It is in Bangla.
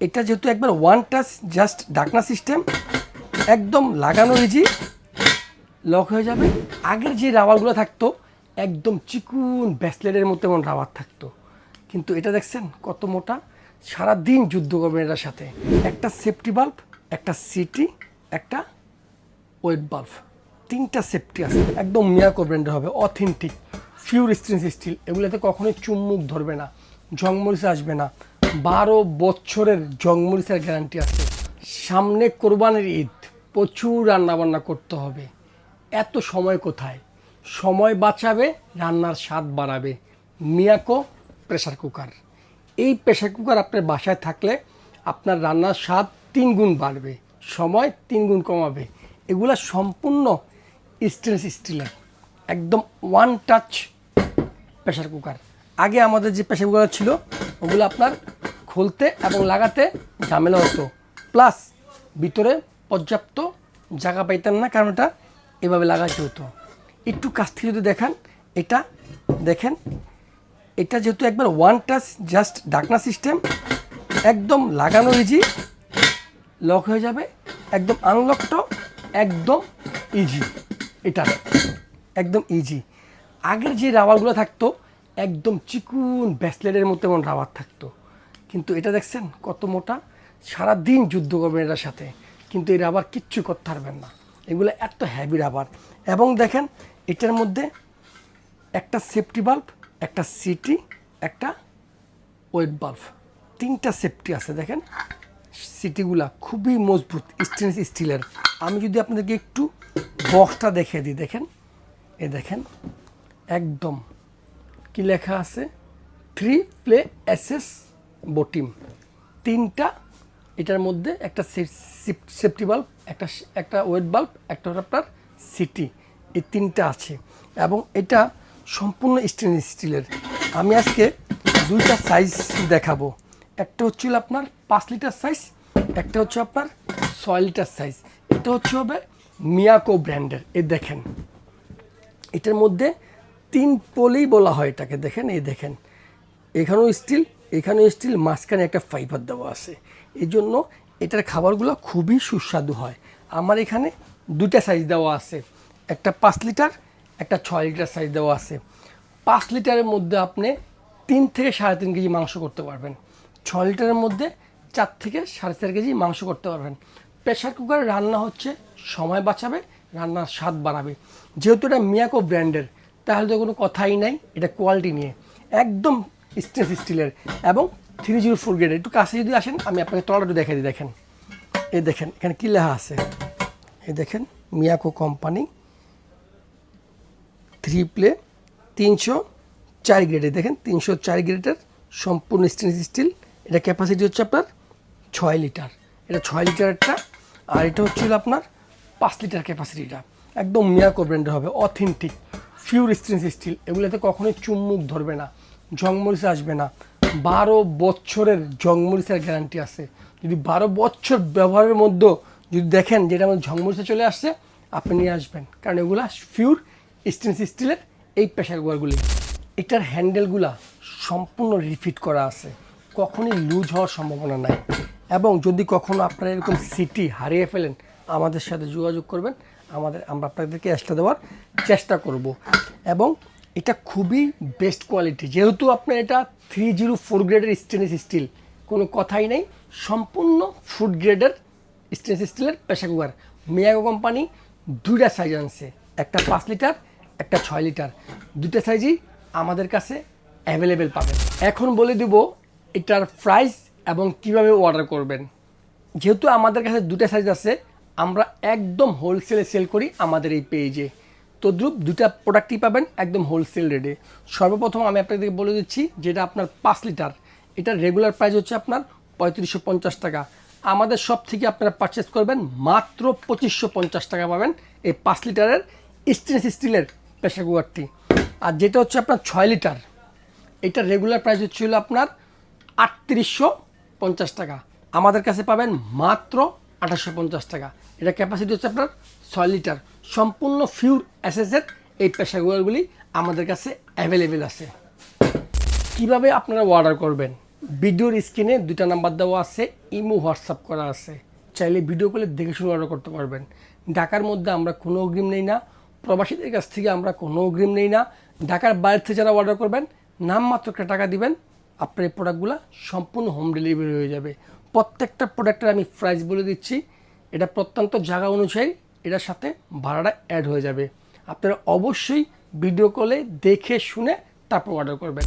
এটা যেহেতু একবার ওয়ান টাচ জাস্ট ডাকনা সিস্টেম একদম লাগানো ইজি লক হয়ে যাবে। আগের যে রাবারগুলো থাকতো, একদম চিকুন ব্যাসলেটের মতো এমন রাবার থাকতো। কিন্তু এটা দেখছেন কত মোটা সারা দিন যুদ্ধ করবেন এটার সাথে। একটা সেফটি বাল্ব একটা সিটি একটা ওয়েট বাল্ব তিনটা সেফটি আছে, একদম মিয়াকো ব্র্যান্ডের হবে অথেন্টিক ফিউর স্টেনস স্টিল এগুলোতে কখনোই চুম্মুক ধরবে না, জংমরিচ আসবে না। বারো বছরের জংমরিচের গ্যারান্টি আছে। সামনে কোরবানির ঈদ, প্রচুর রান্নাবান্না করতে হবে। এত সময় কোথায়? সময় বাঁচাবে, রান্নার স্বাদ বাড়াবে। মিয়াকো প্রেসার কুকার এই প্রেশার কুকার আপনার বাসায় থাকলে আপনার রান্নার স্বাদ তিন গুণ বাড়বে, সময় তিন গুণ কমাবে। এগুলো সম্পূর্ণ স্টেনলেস স্টিলের একদম ওয়ান টাচ প্রেসার কুকার আগে আমাদের যে প্রেসার কুকার ছিল, ওগুলো আপনার খুলতে এবং লাগাতে ঝামেলা হতো। প্লাস ভিতরে পর্যাপ্ত জায়গা পাইতেন না, কারণ এটা এভাবে লাগাতে হতো। একটু কাছ থেকে যদি দেখান, এটা দেখেন, এটা যেহেতু একবার ওয়ান টাচ জাস্ট ডাকনা সিস্টেম একদম লাগানো ইজি লক হয়ে যাবে, একদম আনলকটাও একদম ইজি এটা একদম ইজি আগের যে রাবারগুলো থাকতো, একদম চিকুন ব্যাসলেটের মতো এমন রাবার থাকতো। কিন্তু এটা দেখছেন কত মোটা? সারা দিন যুদ্ধ করবেন এটার সাথে। কিন্তু এই রাবার কিচ্ছু করতে পারবেন না। এগুলো এত হ্যাভি রাবার এবং দেখেন, এটার মধ্যে একটা সেফটি বাল্ব একটা সিটি একটা ওয়েট বাল্ব তিনটা সেফটি আছে, দেখেন। সিটিগুলা খুবই মজবুত স্টেনলেস স্টিলের আমি যদি আপনাদেরকে একটু বক্সটা দেখিয়ে দিই, দেখেন। এ দেখেন, একদম। কি লেখা আছে? Three ply SS bottom. তিনটা, এটার মধ্যে একটা সেফটি বাল্ব একটা একটা ওয়েট বাল্ব একটা আপনার সিটি এই তিনটা আছে। এবং এটা সম্পূর্ণ স্টেনলেস স্টিলের আমি আজকে দুইটা সাইজ দেখাবো। একটা হচ্ছিল আপনার পাঁচ লিটার সাইজ একটা হচ্ছে আপনার ছয় লিটার সাইজ এটা হচ্ছে হবে মিয়াকো ব্র্যান্ডের এ দেখেন। এটার মধ্যে তিন পোলেই বলা হয় এটাকে। দেখেন, এই দেখেন। এখানেও স্টিল এখানেও স্টিল মাঝখানে একটা ফাইবার দেওয়া আছে। এই জন্য এটার খাবারগুলো খুবই সুস্বাদু হয়। আমার এখানে দুটা সাইজ দেওয়া আছে। একটা পাঁচ লিটার একটা ছয় লিটার সাইজ দেওয়া আছে। পাঁচ লিটারের মধ্যে আপনি তিন থেকে সাড়ে তিন কেজি মাংস করতে পারবেন। ছয় লিটারের মধ্যে চার থেকে সাড়ে চার কেজি মাংস করতে পারবেন। প্রেশার কুকারে রান্না হচ্ছে, সময় বাঁচাবে, রান্নার স্বাদ বাড়াবে। যেহেতু এটা মিয়াকো ব্র্যান্ডের তাহলে তো কোনো কথাই নাই, এটা কোয়ালিটি নিয়ে। একদম স্টেনলেস স্টিলের এবং থ্রি জিরো ফোর গ্রেডের একটু কাছে যদি আসেন, আমি আপনাকে তলাটা দেখে দিই, দেখেন। এই দেখেন, এখানে কী লেখা আছে? এই দেখেন, মিয়াকো কোম্পানি থ্রি প্লে তিনশো চার গ্রেডে দেখেন, তিনশো চার গ্রেডের সম্পূর্ণ স্টেনলেস স্টিল এটা ক্যাপাসিটি হচ্ছে আপনার ছয় লিটার এটা ছয় লিটারেরটা আর এটা হচ্ছিল আপনার পাঁচ লিটার ক্যাপাসিটিটা একদম মিয়াকো ব্র্যান্ডের হবে অথেন্টিক ফিউর স্টেনলেস স্টিল এগুলোতে কখনোই চুম্মুক ধরবে না। জংমরিচ আসবে না। বারো বছরের জংমরিচের গ্যারান্টি আছে। যদি বারো বছর ব্যবহারের মধ্যে যদি দেখেন যেটা আমাদের ঝংমরিচে চলে আসছে, আপনি নিয়ে আসবেন। কারণ এগুলো ফিউর স্টেনলেস স্টিলের এই প্রেশার কুকারগুলি। এটার হ্যান্ডেলগুলা সম্পূর্ণ রিফিট করা আছে। কখনই লুজ হওয়ার সম্ভাবনা নাই। এবং যদি কখনো আপনারা এরকম সিটি হারিয়ে ফেলেন, আমাদের সাথে যোগাযোগ করবেন। আমাদের আমরা আপনাদেরকে এক্সট্রা দেওয়ার চেষ্টা করব। এবং এটা খুবই বেস্ট কোয়ালিটি যেহেতু আপনার এটা থ্রি জিরো ফোর গ্রেডের স্টেনলেস স্টিল কোনো কথাই নেই, সম্পূর্ণ ফুড গ্রেডের স্টেনলেস স্টিলের প্রেশার কুকার মিয়াগো কোম্পানি দুইটা সাইজ আনছে, একটা পাঁচ লিটার একটা ছয় লিটার দুইটা সাইজই আমাদের কাছে অ্যাভেলেবেল পাবেন। এখন বলে দিব এটার প্রাইস এবং কীভাবে অর্ডার করবেন। যেহেতু আমাদের কাছে দুটা সাইজ আছে, আমরা একদম হোলসেলে সেল করি আমাদের এই পেজে তদ্রুপ দুটা প্রোডাক্টই পাবেন একদম হোলসেল রেটে সর্বপ্রথম আমি আপনাদেরকে বলে দিচ্ছি, যেটা আপনার পাঁচ লিটার। এটার রেগুলার প্রাইস হচ্ছে আপনার পঁয়ত্রিশশো পঞ্চাশ টাকা। আমাদের সব থেকে আপনারা পারচেস করবেন মাত্র পঁচিশশো পঞ্চাশ টাকা পাবেন এই পাঁচ লিটারের স্টেনলেস স্টিলের প্রেশার কুকারটি আর যেটা হচ্ছে আপনার ছয় লিটার এটার রেগুলার প্রাইস হচ্ছিল আপনার আটত্রিশশো পঞ্চাশ টাকা। আমাদের কাছে পাবেন মাত্র আঠাশশো পঞ্চাশ টাকা। এটা ক্যাপাসিটি হচ্ছে আপনার ছয় লিটার। সম্পূর্ণ ফিউর অ্যাসেসের এই কুকারগুলি আমাদের কাছে অ্যাভেলেবেল আছে। কীভাবে আপনারা অর্ডার করবেন? ভিডিওর স্ক্রিনে দুইটা নাম্বার দেওয়া আছে, ইমো হোয়াটসঅ্যাপ করা আছে। চাইলে ভিডিও কলে দেখে শুনে অর্ডার করতে পারবেন। ঢাকার মধ্যে আমরা কোনো অগ্রিম নেই না। প্রবাসীদের কাছ থেকে আমরা কোনো অগ্রিম নেই না। ঢাকার বাইরে থেকে যারা অর্ডার করবেন, নামমাত্র একটা টাকা দিবেন, আপনার এই প্রোডাক্টগুলো সম্পূর্ণ হোম ডেলিভারি হয়ে যাবে। প্রত্যেকটা প্রোডাক্টের আমি প্রাইস বলে দিচ্ছি। এটা প্রত্যন্ত জায়গা অনুযায়ী এটার সাথে ভাড়াটা অ্যাড হয়ে যাবে। আপনারা অবশ্যই ভিডিও কলে দেখে শুনে তারপর অর্ডার করবেন।